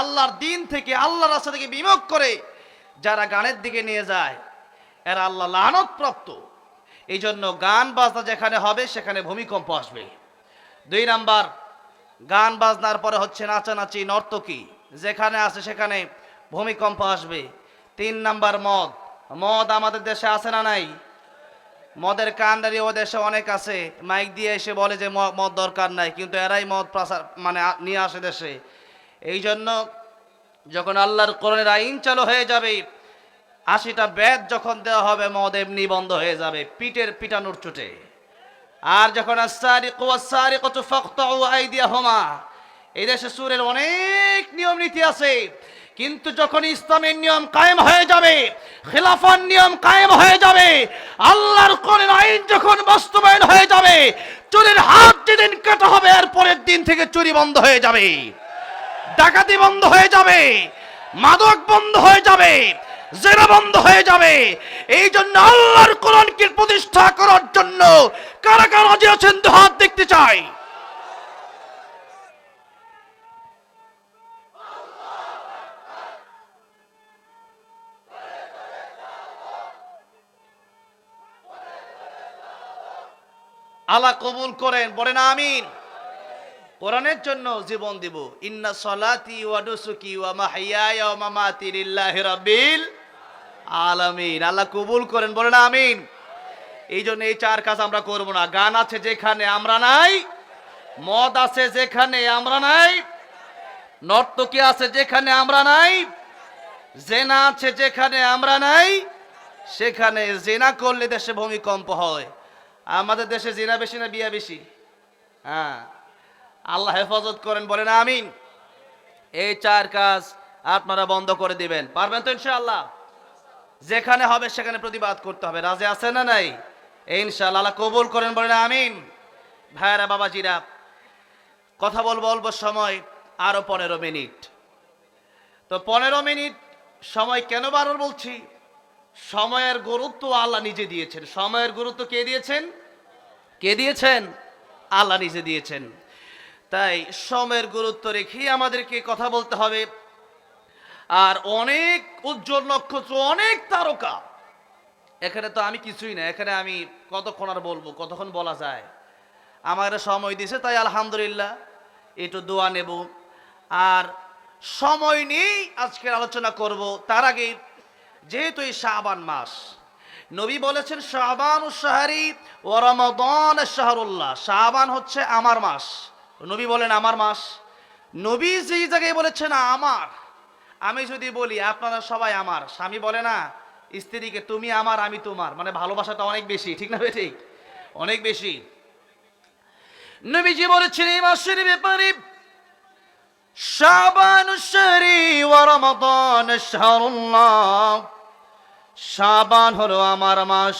আল্লাহর দিন থেকে আল্লাহর রাস্তা থেকে বিমুখ করে যারা গানের দিকে নিয়ে যায়, এরা আল্লাহ লানত প্রাপ্ত এই জন্য গান বাজনা যেখানে হবে, সেখানে ভূমিকম্প আসবে। দুই নাম্বার, গান বাজনার পরে হচ্ছে নাচানাচি, নর্তকী। যেখানে আছে সেখানে ভূমিকম্প আসবে। তিন নাম্বার, মদ। মদ আমাদের দেশে আছে না নাই? মদের কান্ডারি ও দেশে অনেক আছে। মাইক দিয়ে এসে বলে যে মদ দরকার নাই। কিন্তু এরাই মদ প্রসার মানে নিয়ে আসে দেশে। এই জন্য যখন আল্লাহর কোরআনের আইন চালু হয়ে যাবে, আশিটা ব্যাদ যখন দেওয়া হবে, মদ এমনি বন্ধ হয়ে যাবে পিটের পিটানোর চোটে। আর যখন আইদিয়াহুমা, এই দেশে সুরের অনেক নিয়ম নীতি আছে। কিন্তু যখন ইসলামের নিয়ম কায়েম হয়ে যাবে, খেলাফার নিয়ম কায়েম হয়ে যাবে, আল্লাহর কোরআন আইন যখন বাস্তবায়ন হয়ে যাবে, চুরির হাত যেদিন কাটা হবে আর পরের দিন থেকে চুরি বন্ধ হয়ে যাবে। ডাকাতি বন্ধ হয়ে যাবে, মাদক বন্ধ হয়ে যাবে, জেনা বন্ধ হয়ে যাবে। এই জন্য আল্লাহর কোরআনকে প্রতিষ্ঠা করার জন্য কারা কারা রাজি আছেন? হাত দেখতে চাই। আল্লাহ কবুল করেন, বলেন আমিন। কোরআনের জন্য জীবন দিব। ইন্না সলাতি ওয়া নুসুকি ওয়া মাহইয়ায়া ওয়া মামাতি লিল্লাহি রাব্বিল আলামিন। আল্লাহ কবুল করেন, বলেন আমিন। এই জন্য এই চার কাজ আমরা করব না। গান আছে যেখানে আমরা নাই, মদ আছে যেখানে আমরা নাই, নর্তকী আছে যেখানে আমরা নাই, জেনা আছে যেখানে আমরা নাই, সেখানে জেনা করলে দেশে ভূমিকম্প হয়। আমাদের দেশে জেনা বেশি না, বিয়া বেশি? হ্যাঁ। আল্লাহ হেফাজত করেন, বলেন আমিন। এই চার কাজ আপনারা বন্ধ করে দিবেন। পারবেন তো ইনশাআল্লাহ? যেখানে হবে সেখানে প্রতিবাদ করতে হবে। রাজে আছে না নাই? ইনশাআল্লাহ, আল্লাহ কবুল করেন, বলেন আমিন। ভাইরা বাবাজিরা, কথা বলব অল্প সময়, আরও পনেরো মিনিট। তো পনেরো মিনিট সময় কেন বারবার বলছি? সময়ের গুরুত্ব আল্লাহ নিজে দিয়েছেন। সময়ের গুরুত্ব কে দিয়েছেন? কে দিয়েছেন? আল্লাহ নিজে দিয়েছেন। তাই সময়ের গুরুত্ব রেখেই আমাদেরকে কথা বলতে হবে। আর অনেক উজ্জ্বল নক্ষত্র, অনেক তারকা। এখানে তো আমি কিছুই না, এখানে আমি কতক্ষণ আর বলব, কতক্ষণ বলা যায়। আমার সময় দিছে তাই আলহামদুলিল্লাহ, একটু দোয়া নেব। আর সময় নিয়েই আজকের আলোচনা করব, তার আগে যেহেতু এই শাহবান মাস, নবী বলেছেন শাহবান ও শাহরি ও রমাদান শাহরুল্লাহ শাহবান হচ্ছে আমার মাস। নবী বলেন, আমার মাস। নবী যেই জায়গায় বলেছেন, আমার। আমি যদি বলি, আপনারা সবাই আমার। স্বামী বলে না, স্ত্রীকে তুমি আমার, আমি তোমার। মানে ভালোবাসাটা অনেক বেশি, ঠিক না ঠিক? অনেক বেশি। নবীজি বলেছেন, এই মাসের ব্যাপারে শাবান রমাদান শাবান হলো আমার মাস,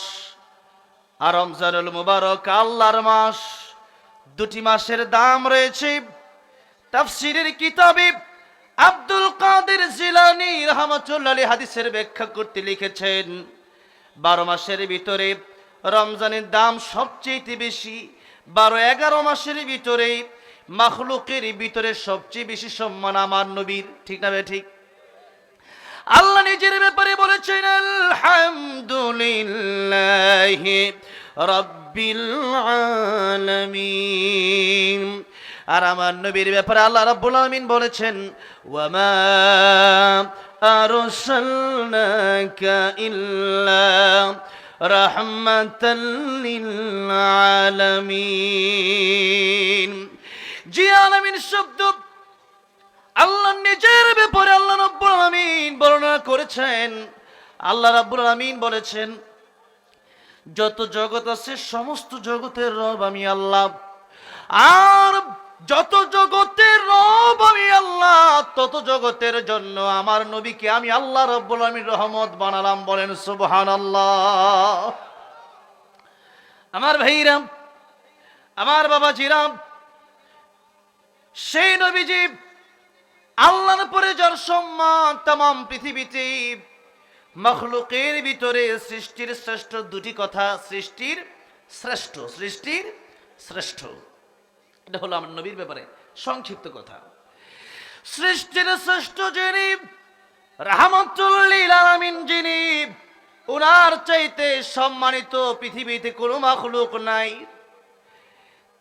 আর রমজানুল মুবারক আল্লাহর মাস। দুটি মাসের দাম রয়েছে। তাফসিরের কিতাবে আব্দুল কাদের জিলানি রহমতুল্লাহ হাদিসের ব্যাখ্যা করতে লিখেছেন, বারো মাসের ভিতরে রমজানের দাম সবচেয়ে বেশি, বারো এগারো মাসের ভিতরে মাখলুকের ভিতরে সবচেয়ে বেশি সম্মান আমার নবীর। ঠিক না ঠিক? আল্লাহ নিজের ব্যাপারে বলেছেন, আলহামদুলিল্লাহ রব্বিল আর আমার নবীর ব্যাপারে আল্লাহ রাব্বুল আলামিন বলেছেন, ওয়ামা আরসালনাকা ইল্লা রাহমাতাল লিল আলামিন। জি আলামিন, শব্দ। আল্লাহ নিজের ব্যাপারে আল্লাহ রাব্বুল আলামিন বর্ণনা করেছেন। আল্লাহ রাব্বুল আলামিন বলেছেন যত জগৎ আছে, সমস্ত জগতের রব আমি আল্লাহ। আর যত জগতের রব আমি আল্লাহ, তত জগতের জন্য আমার নবীকে আমি আল্লাহ রব্বুল আলামিন রহমত বানালাম বলেন সুবহানাল্লাহ। আমার ভাইরাম আমার বাবা জিরাম সেই নবীজি আল্লাহর পরে যার সম্মান তাম পৃথিবীতে মখলুকের ভিতরে সৃষ্টির শ্রেষ্ঠ দুটি কথা, সৃষ্টির শ্রেষ্ঠ সৃষ্টির শ্রেষ্ঠ। এটা হলো আমার নবীর ব্যাপারে সংক্ষিপ্ত কথা। সৃষ্টির শ্রেষ্ঠ যিনি রাহমাতুল্লিল আলামিন যিনি, উনার চাইতে সম্মানিত পৃথিবীতে কোনো মাখলুক নাই।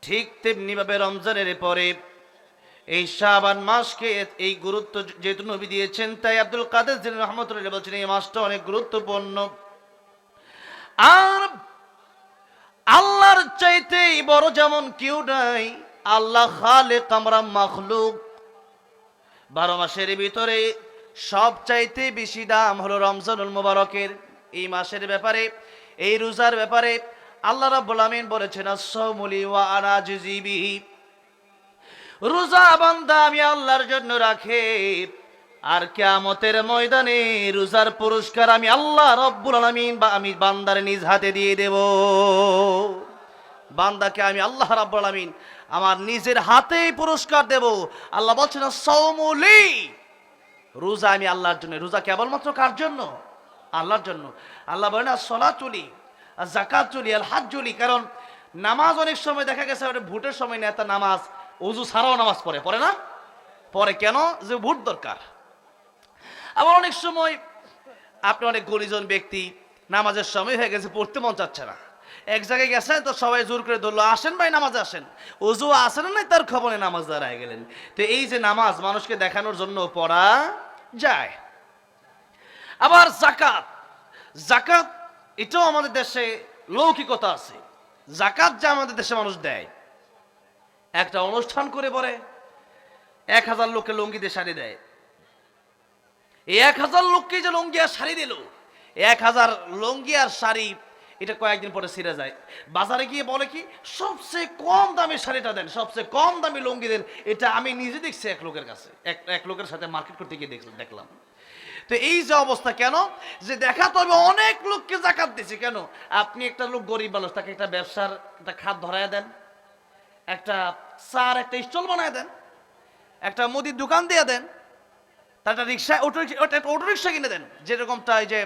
ঠিক তেমনি ভাবে রমজানের পরে এই শাবান মাসকে এই গুরুত্ব যেহেতু নবী দিয়েছেন, তাই আব্দুল কাদের জিন রহমতুল্লাহ বলছেন এই মাসটা অনেক গুরুত্বপূর্ণ। আর আল্লাহর চাইতে বড় যেমন কেউ নাই, আল্লাহ খালে কামরা মাখলুক। বারো মাসের ভিতরে সব চাইতে বেশি দাম হলো রমজানুল মুবারকের। এই মাসের ব্যাপারে, এই রোজার ব্যাপারে আল্লাহ রাব্বুল আমিন বলেছেন আস-সাওমুলি ওয়া আনা বিহি। রোজা বান্দা আমি আল্লাহর জন্য রাখে। আর কিয়ামতের ময়দানে রোজার পুরস্কার আমি আল্লাহ রব্বুল আলামিন বা আমি বান্দার নিজ হাতে দিয়ে দেব। বান্দাকে আমি আল্লাহ রাব্বুল আলামিন আমার নিজের হাতেই পুরস্কার দেব। আল্লাহ বলছেন সৌমুলি রোজা আমি আল্লাহর জন্য, রোজা কেবলমাত্র কার জন্য? আল্লাহর জন্য। আল্লাহ বলেন আর সলা চলি আর জাকাত চুলি আর হাত চলি কারণ নামাজ অনেক সময় দেখা গেছে ভোটের সময় নেতা নামাজ অজু ছাড়াও নামাজ পড়ে পড়ে না? পরে কেন? যে ভোট দরকার। আবার অনেক সময় আপনি অনেক গরিজন ব্যক্তি নামাজের সময় হয়ে গেছে, পড়তে মন চাচ্ছে না। এক জায়গায় গেছেন তো সবাই জোর করে ধরলো, আসেন ভাই, নামাজ আসেন। অজু আসেন নাই, তার খবরে নামাজ দাঁড়ায় গেলেন। তো এই যে নামাজ মানুষকে দেখানোর জন্য পড়া যায়। আবার জাকাত জাকাত এটাও আমাদের দেশে লৌকিকতা আছে। জাকাত যা আমাদের দেশে মানুষ দেয়। একটা অনুষ্ঠান করে পরে এক হাজার লোককে লুঙ্গি দিয়ে শাড়ি দেয়। এক হাজার লোককে যে লুঙ্গি আর শাড়ি দিল, এক হাজার লুঙ্গি আর শাড়ি, এটা কয়েকদিন পরে ছিঁড়ে যায়। বাজারে গিয়ে বলে কি, সবচেয়ে কম দামে শাড়িটা দেন, সবচেয়ে কম দামে লুঙ্গি দেন, এটা আমি নিজে দেখছি এক লোকের কাছে, এক এক লোকের সাথে মার্কেট করতে গিয়ে দেখলাম তো এই যে অবস্থা কেন? যে দেখা তবে অনেক লোককে জাকাত দিছে, কেন? আপনি একটা লোক গরিব মানুষ, তাকে একটা ব্যবসার, একটা খাত ধরায় দেন। একটা চার একটা স্টল বানায় দেন, একটা মুদির দোকান দিয়ে দেন, তার একটা রিক্সা, অটো একটা অটো রিক্সা কিনে দেন, যেরকমটা এই যে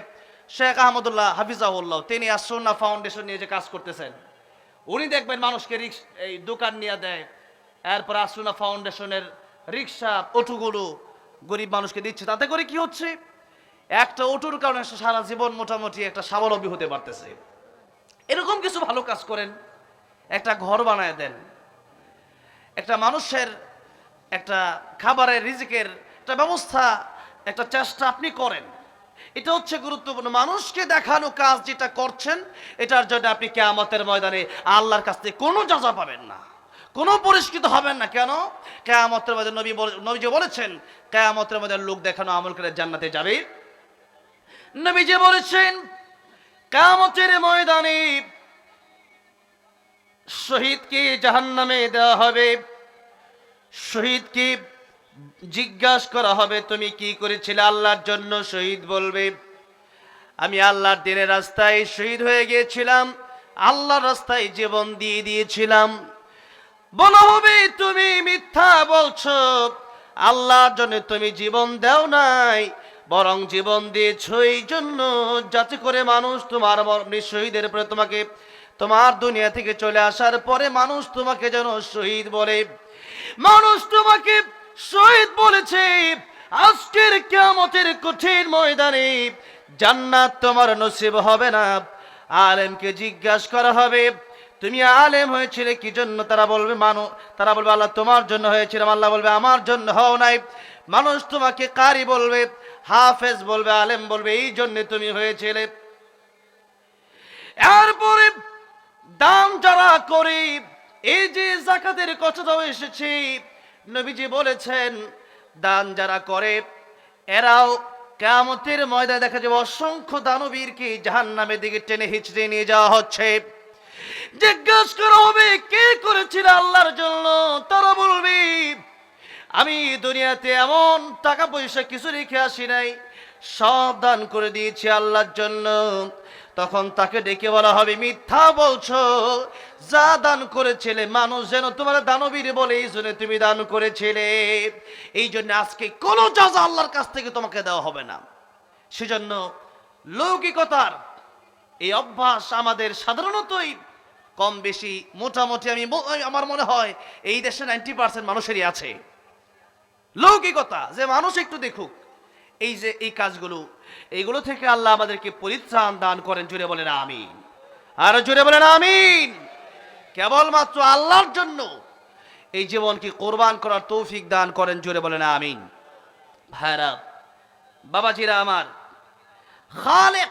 শেখ আহমদুল্লাহ হাফিজাউল্লাহ তিনি আসন্না ফাউন্ডেশন নিয়ে যে কাজ করতেছেন, উনি দেখবেন মানুষকে রিক্স, এই দোকান নিয়ে দেয়, এরপর আসুনা ফাউন্ডেশনের রিক্সা, অটোগুলো গরিব মানুষকে দিচ্ছে, তাতে করে কি হচ্ছে? একটা অটোর কারণে সারা জীবন মোটামুটি একটা স্বাবলম্বী হতে পারতেছে। এরকম কিছু ভালো কাজ করেন, একটা ঘর বানায় দেন একটা মানুষের একটা খাবারের রিজিকের একটা ব্যবস্থা, একটা চেষ্টা আপনি করেন। এটা হচ্ছে গুরুত্বপূর্ণ। মানুষকে দেখানো কাজ যেটা করছেন, এটার জন্য আপনি কেয়ামতের ময়দানে আল্লাহর কাছ থেকে কোনো যাজা পাবেন না। কোনো পরিষ্কৃত হবেন না। কেন? কেয়ামতের মধ্যে নবী বলে- নবী যে বলেছেন, কেয়ামতের মধ্যে লোক দেখানো আমল করে জান্নাতে যাবে। নবী যে বলেছেন, কেয়ামতের ময়দানে শহীদকে জাহান্নামে দেওয়া হবে। শহীদকে জিজ্ঞাসা করা হবে, তুমি কি করেছিলে আল্লাহর জন্য? শহীদ বলবে, আমি আল্লাহর দিনের রাস্তায় শহীদ হয়ে গিয়েছিলাম, আল্লাহর রাস্তায় জীবন দিয়ে দিয়েছিলাম। বলা হবে, তুমি মিথ্যা বলছো। আল্লাহর জন্য তুমি জীবন দাও নাই, বরং জীবন দিয়েছ। এই জন্য যাতে করে মানুষ তোমার শহীদের পরে তোমাকে তোমার দুনিয়া থেকে চলে আসার পরে মানুষ তোমাকে যেন শহীদ বলে। মানুষ তোমাকে শহীদ বলেছে। আজকের কিয়ামতের কঠিন ময়দানে জান্নাত তোমার নসিব হবে না। আলেমকে জিজ্ঞাসা করা হবে, তুমি আলেম হয়েছিলে কি জন্য? তারা বলবে, মানু তারা বলবে, আল্লাহ তোমার জন্য হয়েছিলাম আল্লাহ বলবে, আমার জন্য হও নাই। মানুষ তোমাকে কারি বলবে, হাফেজ বলবে, আলেম বলবে, এই জন্য তুমি হয়েছিলে। এরপরে দান যারা করে, এই যে জাকাতের কথাটাও এসেছে, নবীজি বলেছেন, দান যারা করে, এরাও কেমতের ময়দানে দেখা যাবে অসংখ্য দানবীরকে জাহান নামের দিকে টেনে হিচড়ে নিয়ে যাওয়া হচ্ছে। জিজ্ঞাসা করা হবে, কে করেছিল আল্লাহর জন্য? তারা বলবে, আমি দুনিয়াতে এমন টাকা পয়সা কিছু রেখে আসি নাই, সব দান করে দিয়েছি আল্লাহর জন্য। তখন তাকে ডেকে বলা হবে, মিথ্যা বলছো। যা দান করেছিলে মানুষ যেন তোমার দানবীর বলে, এই জন্য তুমি দান করেছিলে। এই জন্য আজকে কোনো যাজা আল্লাহর কাছ থেকে তোমাকে দেওয়া হবে না। সেজন্য লৌকিকতার এই অভ্যাস আমাদের সাধারণতই কম বেশি মোটামুটি আমি আমার মনে হয় এই দেশে নাইনটি পার্সেন্ট মানুষেরই আছে। লৌকিকতা, যে মানুষ একটু দেখুক, এই যে এই কাজগুলো এইগুলো থেকে আল্লাহ আমাদেরকে পরিত্রাণ দান করেন। জুড়ে বলেন আমিন। আর জুড়ে বলেন আমিন। কেবলমাত্র আল্লাহর জন্য এই জীবনকে কোরবান করার তৌফিক দান করেন। জুড়ে বলেন আমিন। ভাইরা, বাবাজিরা আমার, খালেক,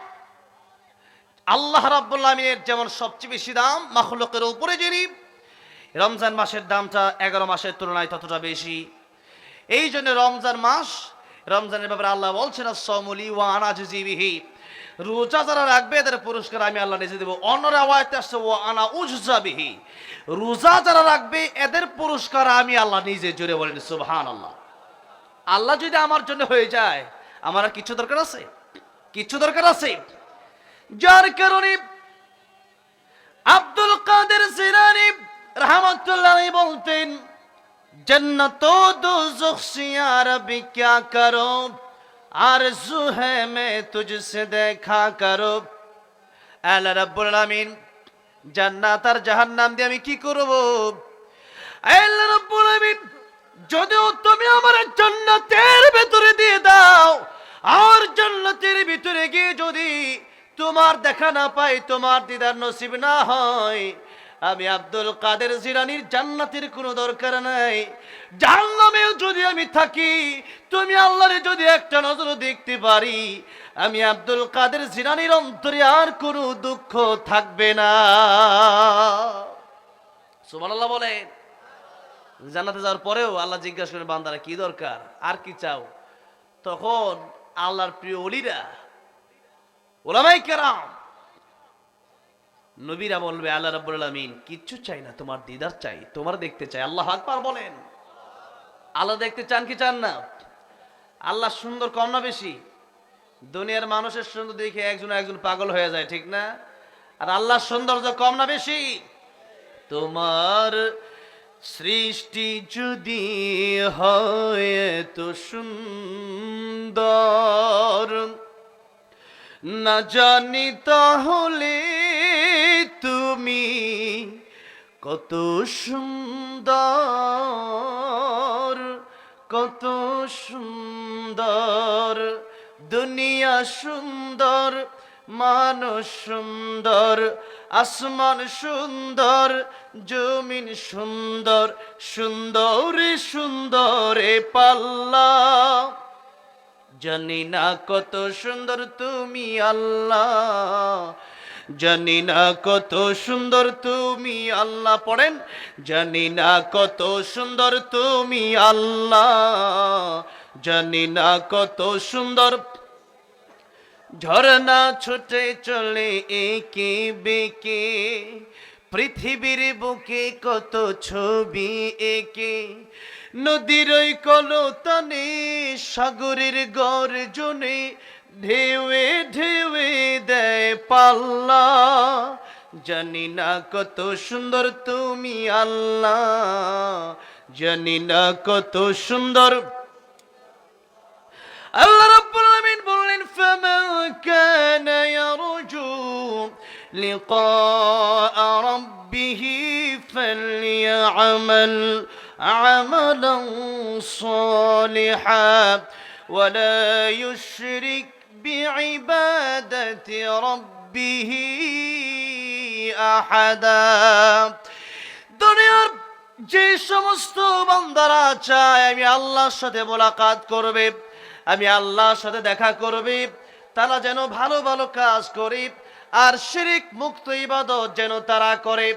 আল্লাহ রাব্বুল আমিনের যেমন সবচেয়ে বেশি দাম, মাখলুকের উপরে যিনি, রমজান মাসের দামটা এগারো মাসের তুলনায় ততটা বেশি। এই জন্য রমজান মাস রমজানের ব্যাপারে আল্লাহ বলছেন সমলি ওয়া আনাজিবিহি রোজা যারা রাখবে, এদের পুরস্কার আমি আল্লাহ নিজে দেবো। অন্যর আওয়াজতে আসছে ও আনা উজাবিহি রোজা যারা রাখবে, এদের পুরস্কার আমি আল্লাহ নিজে জুড়ে বলেন সুবহান আল্লাহ আল্লাহ যদি আমার জন্য হয়ে যায়, আমার আর কিছু দরকার আছে? কিছু দরকার আছে? যার কারণে আব্দুল কাদের জিলানী রহমতুল্লাহ বলতেন जन्नत दोज़ख से यार अभी क्या करो आरज़ू है मैं तुझसे देखा करो আল্লাহ রাব্বুল আলামিন জান্নাত আর জাহান্নাম দিয়ে আমি কি করব আল্লাহ রাব্বুল আলামিন যদিও তুমি আমার জান্নাতের ভেতরে দিয়ে দাও আর জান্নাতের ভিতরে গিয়ে যদি তোমার দেখা না পাই তোমার দিদার নসিব না হয় আমি আব্দুল কাদের জিরানির জান্নাতের কোনো দরকার নাই। জাহান্নামেও যদি আমি থাকি, তুমি আল্লাহরে যদি একটা নজর দেখতে পারি, আমি আব্দুল কাদের জিরানির অন্তরে আর কোনো দুঃখ থাকবে না। সুবহানাল্লাহ বলেন। জান্নাতে যাওয়ার পরেও আল্লাহ জিজ্ঞাসা করেন, বান্দারা, কি দরকার? আর কি চাও? তখন আল্লাহর প্রিয় অলিরা ওলামাই কেরাম নবীরা বলবে, আল্লাহ রাব্বুল আলামিন, কিচ্ছু চাই না, তোমার দিদার চাই, তোমার দেখতে চাই। আল্লাহ আকবার বলেন। আল্লাহ দেখতে চান কি চান না? আল্লাহ সুন্দর কম না বেশি? দুনিয়ার মানুষের সুন্দর দেখে একজন একজন পাগল হয়ে যায়, ঠিক না? আর আল্লাহর সৌন্দর্য কম না বেশি? তোমার সৃষ্টি যদি হয় তো সুন্দর না জানি তাহলে তুমি কত সুন্দর কত সুন্দর, দুনিয়া সুন্দর, মানুষ সুন্দর, আসমান সুন্দর, জমিন সুন্দর, সুন্দরে সুন্দরে পাল্লা। জানি না কত সুন্দর তুমি আল্লাহ। জানি না কত সুন্দর তুমি আল্লাহ। পড়েন, জানি না কত সুন্দর তুমি আল্লাহ। জানি না কত সুন্দর। ঝরনা ছুটে চলে একে বেকে, পৃথিবীর বুকে কত ছবি একে নদীর ওই কলতানে, সাগরের গর্জনে ঢেউয়ে ঢেউয়ে দেয় পাল্লা। জানি না কত সুন্দর তুমি আল্লাহ, জানি না কত সুন্দর। আল্লাহ রাব্বুল আলামিন বললেন, ফামান কানা ইয়ারজু লিকাআ রাব্বিহ ফালইআমাল আমালান সালিহা ولا يشرك بعبادة ربه أحدا দুনিয়ার যে সমস্ত বান্দারা চায় আমি আল্লাহর সাথে মোলাকাত করবে আমি আল্লাহর সাথে দেখা করবে তারা যেন ভালো ভালো কাজ করে আর শিরিক মুক্ত ইবাদত যেন তারা করে